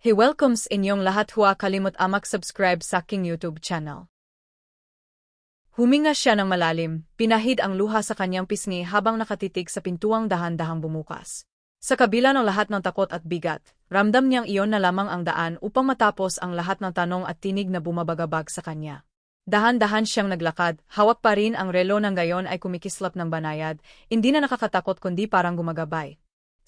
He welcomes inyong lahat huwa kalimut amak subscribe sa aking YouTube channel. Huminga siya ng malalim, pinahid ang luha sa kanyang pisngi habang nakatitig sa pintuang dahan-dahang bumukas. Sa kabila ng lahat ng takot at bigat, ramdam niyang iyon na lamang ang daan upang matapos ang lahat ng tanong at tinig na bumabagabag sa kanya. Dahan-dahan siyang naglakad, hawak pa rin ang relo ng gayon ay kumikislap ng banayad, hindi na nakakatakot kundi parang gumagabay.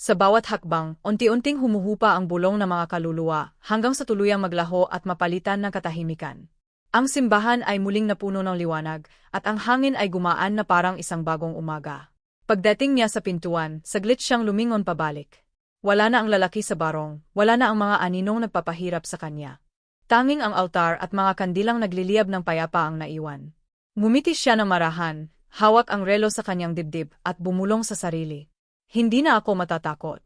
Sa bawat hakbang, unti-unting humuhupa ang bulong ng mga kaluluwa hanggang sa tuluyang maglaho at mapalitan ng katahimikan. Ang simbahan ay muling napuno ng liwanag at ang hangin ay gumaan na parang isang bagong umaga. Pagdating niya sa pintuan, saglit siyang lumingon pabalik. Wala na ang lalaki sa barong, wala na ang mga aninong nagpapahirap sa kanya. Tanging ang altar at mga kandilang nagliliyab ng payapa ang naiwan. Ngumiti siya ng marahan, hawak ang relo sa kanyang dibdib at bumulong sa sarili. Hindi na ako matatakot.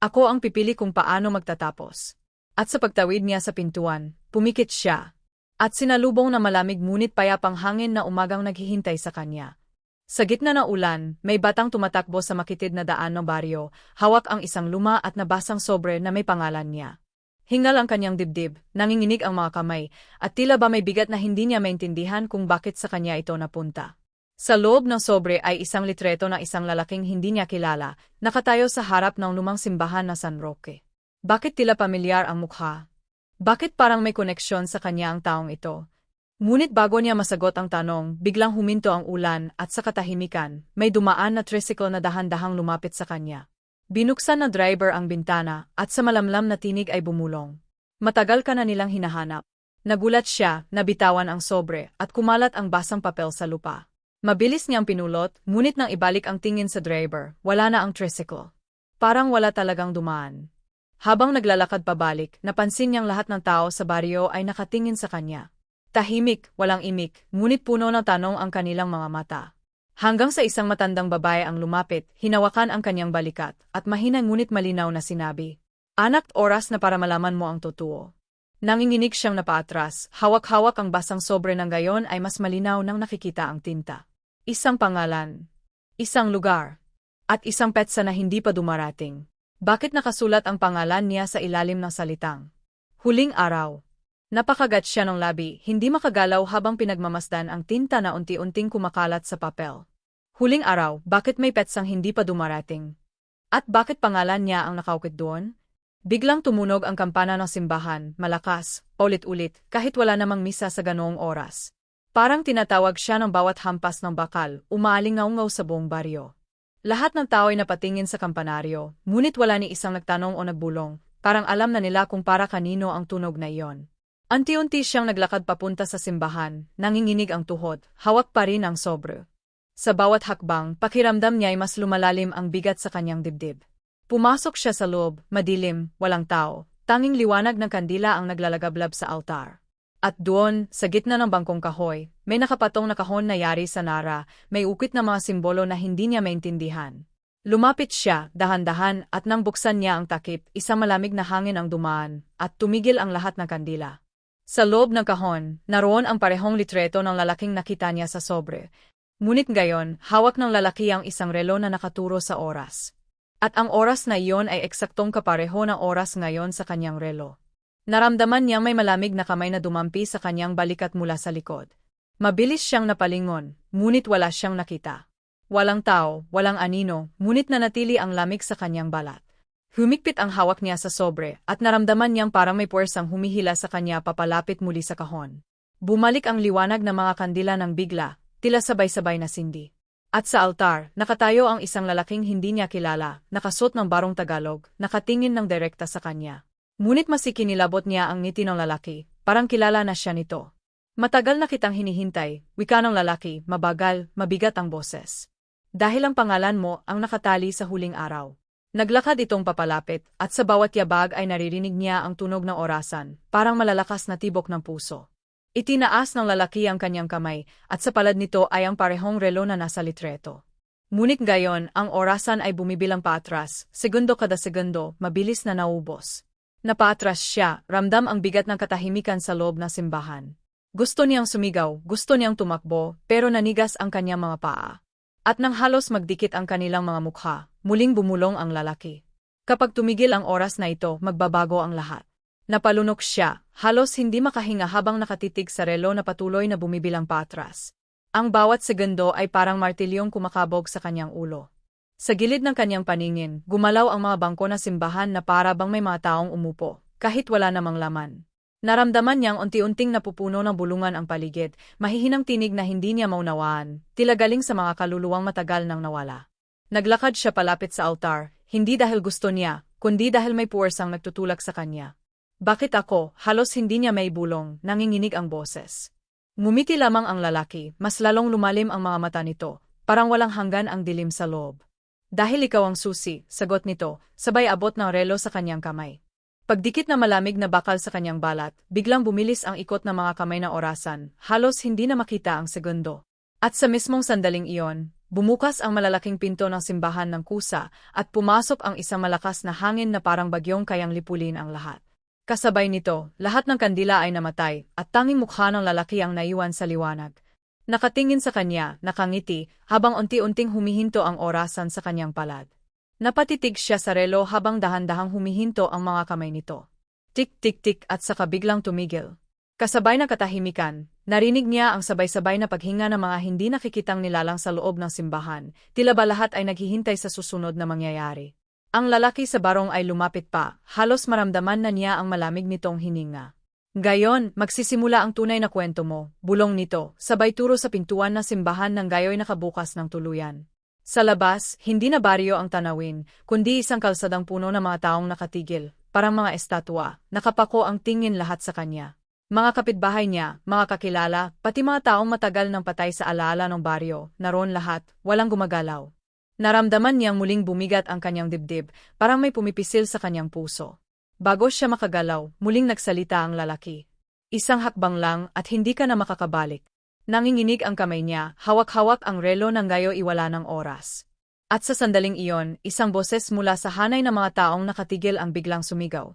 Ako ang pipili kung paano magtatapos. At sa pagtawid niya sa pintuan, pumikit siya. At sinalubong na malamig ngunit payapang hangin na umagang naghihintay sa kanya. Sa gitna ng ulan, may batang tumatakbo sa makitid na daan ng baryo, hawak ang isang luma at nabasang sobre na may pangalan niya. Hingal ang kanyang dibdib, nanginginig ang mga kamay, at tila ba may bigat na hindi niya maintindihan kung bakit sa kanya ito napunta. Sa loob ng sobre ay isang litreto ng isang lalaking hindi niya kilala, nakatayo sa harap ng lumang simbahan na San Roque. Bakit tila pamilyar ang mukha? Bakit parang may koneksyon sa kanya ang taong ito? Ngunit bago niya masagot ang tanong, biglang huminto ang ulan at sa katahimikan, may dumaan na tricycle na dahan-dahang lumapit sa kanya. Binuksan na driver ang bintana at sa malamlam na tinig ay bumulong. Matagal ka na nilang hinahanap. Nagulat siya, nabitawan ang sobre at kumalat ang basang papel sa lupa. Mabilis niyang pinulot, ngunit nang ibalik ang tingin sa driver, wala na ang tricycle. Parang wala talagang dumaan. Habang naglalakad pabalik, napansin niyang lahat ng tao sa baryo ay nakatingin sa kanya. Tahimik, walang imik, ngunit puno ng tanong ang kanilang mga mata. Hanggang sa isang matandang babae ang lumapit, hinawakan ang kanyang balikat, at mahina ngunit malinaw na sinabi, Anak, oras na para malaman mo ang totoo. Nanginginig siyang napaatras, hawak-hawak ang basang sobre ng gayon ay mas malinaw nang nakikita ang tinta. Isang pangalan, isang lugar, at isang petsa na hindi pa dumarating. Bakit nakasulat ang pangalan niya sa ilalim ng salitang? Huling araw. Napakagat siya ng labi, hindi makagalaw habang pinagmamasdan ang tinta na unti-unting kumakalat sa papel. Huling araw, bakit may petsang hindi pa dumarating? At bakit pangalan niya ang nakaukit doon? Biglang tumunog ang kampana ng simbahan, malakas, ulit-ulit, kahit wala namang misa sa ganoong oras. Parang tinatawag siya ng bawat hampas ng bakal, umaalingaw-ngaw sa buong baryo. Lahat ng tao ay napatingin sa kampanaryo, ngunit wala ni isang nagtanong o nagbulong, parang alam na nila kung para kanino ang tunog na iyon. Anti-unti siyang naglakad papunta sa simbahan, nanginginig ang tuhod, hawak pa rin ang sobre. Sa bawat hakbang, pakiramdam niya ay mas lumalalim ang bigat sa kanyang dibdib. Pumasok siya sa loob, madilim, walang tao, tanging liwanag ng kandila ang naglalagablab sa altar. At doon, sa gitna ng bangkong kahoy, may nakapatong na kahon na yari sa nara, may ukit na mga simbolo na hindi niya maintindihan. Lumapit siya, dahan-dahan, at nang buksan niya ang takip, isang malamig na hangin ang dumaan, at tumigil ang lahat ng kandila. Sa loob ng kahon, naroon ang parehong litreto ng lalaking nakita niya sa sobre. Ngunit gayon, hawak ng lalaki ang isang relo na nakaturo sa oras. At ang oras na iyon ay eksaktong kapareho ng oras ngayon sa kanyang relo. Naramdaman niyang may malamig na kamay na dumampi sa kanyang balikat mula sa likod. Mabilis siyang napalingon, ngunit wala siyang nakita. Walang tao, walang anino, ngunit nanatili ang lamig sa kanyang balat. Humikpit ang hawak niya sa sobre at naramdaman niyang parang may puwersang humihila sa kanya papalapit muli sa kahon. Bumalik ang liwanag ng mga kandila ng bigla, tila sabay-sabay na sindi. At sa altar, nakatayo ang isang lalaking hindi niya kilala, nakasot ng barong Tagalog, nakatingin ng direkta sa kanya. Ngunit masikinilabot niya ang ngiti ng lalaki, parang kilala na siya nito. Matagal na kitang hinihintay, wika ng lalaki, mabagal, mabigat ang boses. Dahil ang pangalan mo ang nakatali sa huling araw. Naglakad itong papalapit, at sa bawat yabag ay naririnig niya ang tunog ng orasan, parang malalakas na tibok ng puso. Itinaas ng lalaki ang kanyang kamay, at sa palad nito ay ang parehong relo na nasa litreto. Ngunit gayon, ang orasan ay bumibilang paatras, segundo kada segundo, mabilis na naubos. Napatras siya, ramdam ang bigat ng katahimikan sa loob ng simbahan. Gusto niyang sumigaw, gusto niyang tumakbo, pero nanigas ang kanyang mga paa. At nang halos magdikit ang kanilang mga mukha, muling bumulong ang lalaki. Kapag tumigil ang oras na ito, magbabago ang lahat. Napalunok siya, halos hindi makahinga habang nakatitig sa relo na patuloy na bumibilang patras. Ang bawat segundo ay parang martilyong kumakabog sa kanyang ulo. Sa gilid ng kanyang paningin, gumalaw ang mga bangko na simbahan na para bang may mga taong umupo, kahit wala namang laman. Naramdaman niyang unti-unting napupuno ng bulungan ang paligid, mahihinang tinig na hindi niya maunawaan, tila galing sa mga kaluluwang matagal nang nawala. Naglakad siya palapit sa altar, hindi dahil gusto niya, kundi dahil may puwersang nagtutulak sa kanya. Bakit ako, halos hindi niya may bulong, nanginginig ang boses. Ngumiti lamang ang lalaki, mas lalong lumalim ang mga mata nito, parang walang hanggan ang dilim sa loob. Dahil ikaw ang susi, sagot nito, sabay abot ng relo sa kanyang kamay. Pagdikit na malamig na bakal sa kanyang balat, biglang bumilis ang ikot ng mga kamay na orasan, halos hindi na makita ang segundo. At sa mismong sandaling iyon, bumukas ang malalaking pinto ng simbahan ng kusa at pumasok ang isang malakas na hangin na parang bagyong kayang lipulin ang lahat. Kasabay nito, lahat ng kandila ay namatay, at tanging mukha ng lalaki ang naiwan sa liwanag. Nakatingin sa kanya, nakangiti, habang unti-unting humihinto ang orasan sa kanyang palad. Napatitig siya sa relo habang dahan-dahang humihinto ang mga kamay nito. Tik-tik-tik at saka biglang tumigil. Kasabay na katahimikan, narinig niya ang sabay-sabay na paghinga ng mga hindi nakikitang nilalang sa loob ng simbahan, tila ba lahat ay naghihintay sa susunod na mangyayari. Ang lalaki sa barong ay lumapit pa, halos maramdaman na niya ang malamig nitong hininga. Gayon, magsisimula ang tunay na kwento mo, bulong nito, sabay turo sa pintuan ng simbahan ng gayoy nakabukas ng tuluyan. Sa labas, hindi na baryo ang tanawin, kundi isang kalsadang puno ng mga taong nakatigil, parang mga estatwa, nakapako ang tingin lahat sa kanya. Mga kapitbahay niya, mga kakilala, pati mga taong matagal nang patay sa alaala ng baryo, naroon lahat, walang gumagalaw. Naramdaman niyang muling bumigat ang kanyang dibdib, parang may pumipisil sa kanyang puso. Bago siya makagalaw, muling nagsalita ang lalaki. Isang hakbang lang at hindi ka na makakabalik. Nanginginig ang kamay niya, hawak-hawak ang relo ng gayo iwala ng oras. At sa sandaling iyon, isang boses mula sa hanay ng mga taong nakatigil ang biglang sumigaw.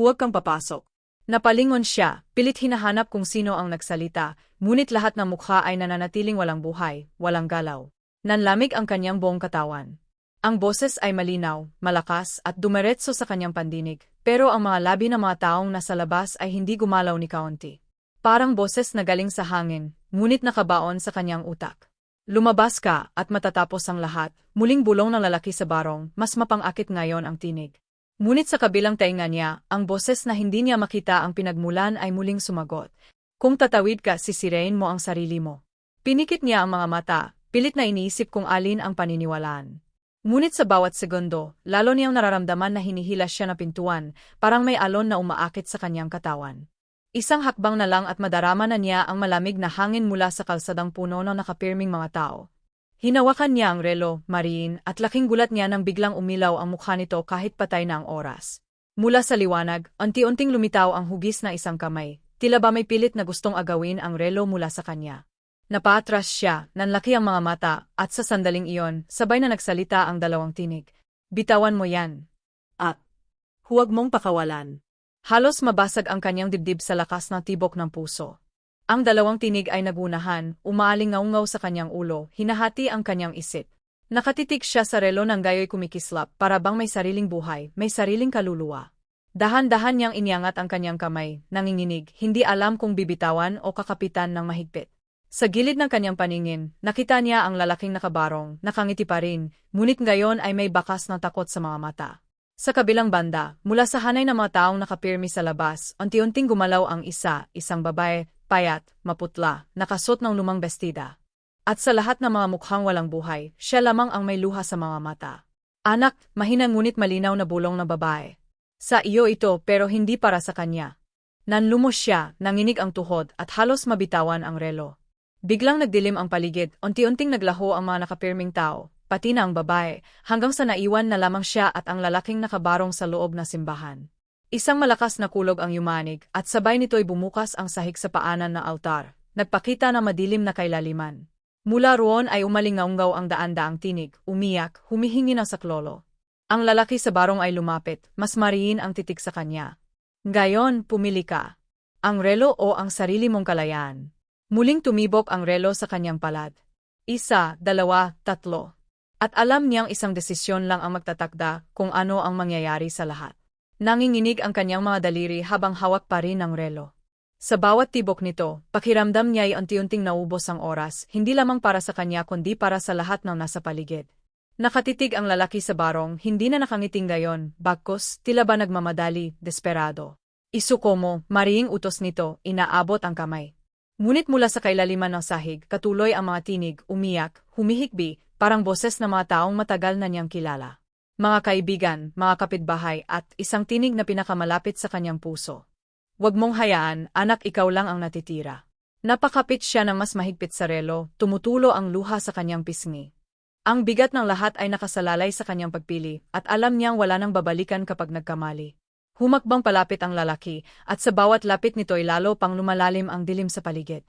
Huwag kang papasok. Napalingon siya, pilit hinahanap kung sino ang nagsalita, ngunit lahat ng mukha ay nananatiling walang buhay, walang galaw. Nanlamig ang kanyang buong katawan. Ang boses ay malinaw, malakas at dumiretso sa kanyang pandinig, pero ang mga labi ng mga taong nasa labas ay hindi gumalaw ni kaunti. Parang boses na galing sa hangin, ngunit nakabaon sa kanyang utak. Lumabas ka at matatapos ang lahat, muling bulong ng lalaki sa barong, mas mapangakit ngayon ang tinig. Ngunit sa kabilang tainga niya, ang boses na hindi niya makita ang pinagmulan ay muling sumagot. Kung tatawid ka, sisirain mo ang sarili mo. Pinikit niya ang mga mata, Pilit na iniisip kung alin ang paniniwalaan. Ngunit sa bawat segundo, lalo niyang nararamdaman na hinihila siya na pintuan, parang may alon na umaakit sa kanyang katawan. Isang hakbang na lang at madarama na niya ang malamig na hangin mula sa kalsadang puno ng nakapirming mga tao. Hinawakan niya ang relo, mariin, at laking gulat niya nang biglang umilaw ang mukha nito kahit patay na ang oras. Mula sa liwanag, unti-unting lumitaw ang hugis na isang kamay, tila ba may pilit na gustong agawin ang relo mula sa kanya. Napatras siya, nanlaki ang mga mata, at sa sandaling iyon, sabay na nagsalita ang dalawang tinig. Bitawan mo yan. At, huwag mong pakawalan. Halos mabasag ang kanyang dibdib sa lakas ng tibok ng puso. Ang dalawang tinig ay nagunahan, umaalingaungaw sa kanyang ulo, hinahati ang kanyang isip. Nakatitig siya sa relo ng gayoy kumikislap para bang may sariling buhay, may sariling kaluluwa. Dahan-dahan niyang iniangat ang kanyang kamay, nanginginig, hindi alam kung bibitawan o kakapitan ng mahigpit. Sa gilid ng kanyang paningin, nakita niya ang lalaking nakabarong, nakangiti pa rin, ngunit ngayon ay may bakas ng takot sa mga mata. Sa kabilang banda, mula sa hanay ng mga taong nakapirmi sa labas, unti-unting gumalaw ang isa, isang babae, payat, maputla, nakasot ng lumang bestida. At sa lahat ng mga mukhang walang buhay, siya lamang ang may luha sa mga mata. Anak, mahina ngunit malinaw na bulong ng babae. Sa iyo ito pero hindi para sa kanya. Nanlumos siya, nanginig ang tuhod at halos mabitawan ang relo. Biglang nagdilim ang paligid, unti-unting naglaho ang mga nakapirming tao, pati na ang babae, hanggang sa naiwan na lamang siya at ang lalaking nakabarong sa loob na simbahan. Isang malakas na kulog ang yumanig, at sabay nito'y bumukas ang sahig sa paanan na altar, nagpakita na madilim na kailaliman. Mula roon ay umalingaunggaw ang daan-daang tinig, umiyak, humihingi ng saklolo. Ang lalaki sa barong ay lumapit, mas mariin ang titik sa kanya. Gayon, pumili ka. Ang relo o ang sarili mong kalayaan. Muling tumibok ang relo sa kanyang palad. Isa, dalawa, tatlo. At alam niyang isang desisyon lang ang magtatakda kung ano ang mangyayari sa lahat. Nanginginig ang kanyang mga daliri habang hawak pa rin ang relo. Sa bawat tibok nito, pakiramdam niya ay unti-unting naubos ang oras, hindi lamang para sa kanya kundi para sa lahat ng nasa paligid. Nakatitig ang lalaki sa barong, hindi na nakangiting gayon, bagkos, tila ba nagmamadali, desperado. Isuko mo, mariing utos nito, inaabot ang kamay. Ngunit mula sa kailaliman ng sahig, katuloy ang mga tinig, umiyak, humihikbi, parang boses na mga taong matagal na niyang kilala. Mga kaibigan, mga kapitbahay at isang tinig na pinakamalapit sa kanyang puso. Huwag mong hayaan, anak ikaw lang ang natitira. Napakapit siya ng mas mahigpit sa relo, tumutulo ang luha sa kanyang pisngi. Ang bigat ng lahat ay nakasalalay sa kanyang pagpili, at alam niyang wala nang babalikan kapag nagkamali. Humakbang palapit ang lalaki, at sa bawat lapit nito ay lalo pang lumalalim ang dilim sa paligid.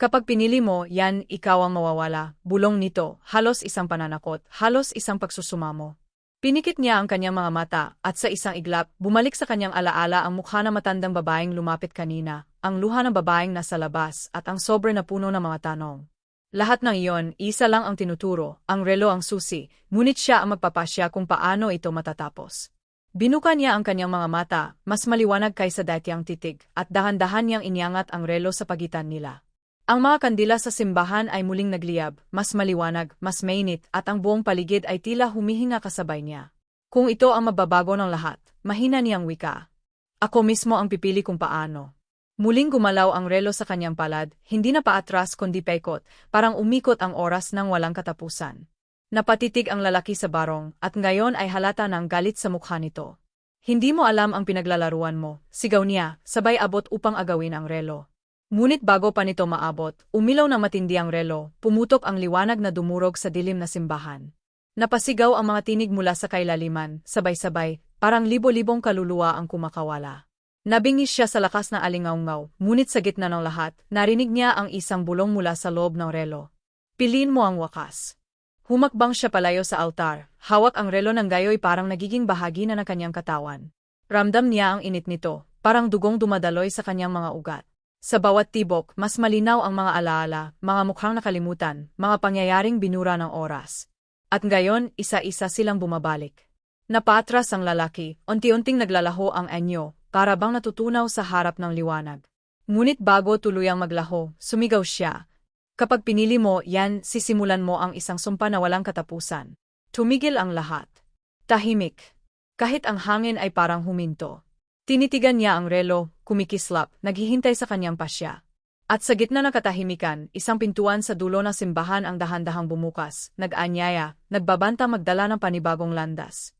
Kapag pinili mo, yan, ikaw ang mawawala, bulong nito, halos isang pananakot, halos isang pagsusumamo. Pinikit niya ang kanyang mga mata, at sa isang iglap, bumalik sa kanyang alaala ang mukha ng matandang babaeng lumapit kanina, ang luha ng babaeng nasa labas, at ang sobre na puno ng mga tanong. Lahat ng iyon, isa lang ang tinuturo, ang relo ang susi, ngunit siya ang magpapasya kung paano ito matatapos. Binuka niya ang kanyang mga mata, mas maliwanag kaysa dati ang titig, at dahan-dahan niyang inyangat ang relo sa pagitan nila. Ang mga kandila sa simbahan ay muling nagliyab, mas maliwanag, mas mainit, at ang buong paligid ay tila humihinga kasabay niya. Kung ito ang mababago ng lahat, mahina niyang wika. Ako mismo ang pipili kung paano. Muling gumalaw ang relo sa kanyang palad, hindi na paatras kundi paikot, parang umikot ang oras ng walang katapusan. Napatitig ang lalaki sa barong, at ngayon ay halata ng galit sa mukha nito. Hindi mo alam ang pinaglalaruan mo, sigaw niya, sabay abot upang agawin ang relo. Ngunit bago pa nito maabot, umilaw ng matindi ang relo, pumutok ang liwanag na dumurog sa dilim na simbahan. Napasigaw ang mga tinig mula sa kailaliman, sabay-sabay, parang libo-libong kaluluwa ang kumakawala. Nabingis siya sa lakas ng alingaungaw, ngunit sa gitna ng lahat, narinig niya ang isang bulong mula sa loob ng relo. Piliin mo ang wakas. Humakbang siya palayo sa altar, hawak ang relo ng gayoy parang nagiging bahagi na ng kanyang katawan. Ramdam niya ang init nito, parang dugong dumadaloy sa kanyang mga ugat. Sa bawat tibok, mas malinaw ang mga alaala, mga mukhang nakalimutan, mga pangyayaring binura ng oras. At ngayon, isa-isa silang bumabalik. Napatras ang lalaki, unti-unting naglalaho ang anyo, para bang natutunaw sa harap ng liwanag. Ngunit bago tuluyang maglaho, sumigaw siya. Kapag pinili mo, yan, sisimulan mo ang isang sumpa na walang katapusan. Tumigil ang lahat. Tahimik. Kahit ang hangin ay parang huminto. Tinitigan niya ang relo, kumikislap, naghihintay sa kanyang pasya. At sa gitna ng katahimikan, isang pintuan sa dulo ng simbahan ang dahan-dahang bumukas, nag-anyaya, nagbabanta magdala ng panibagong landas.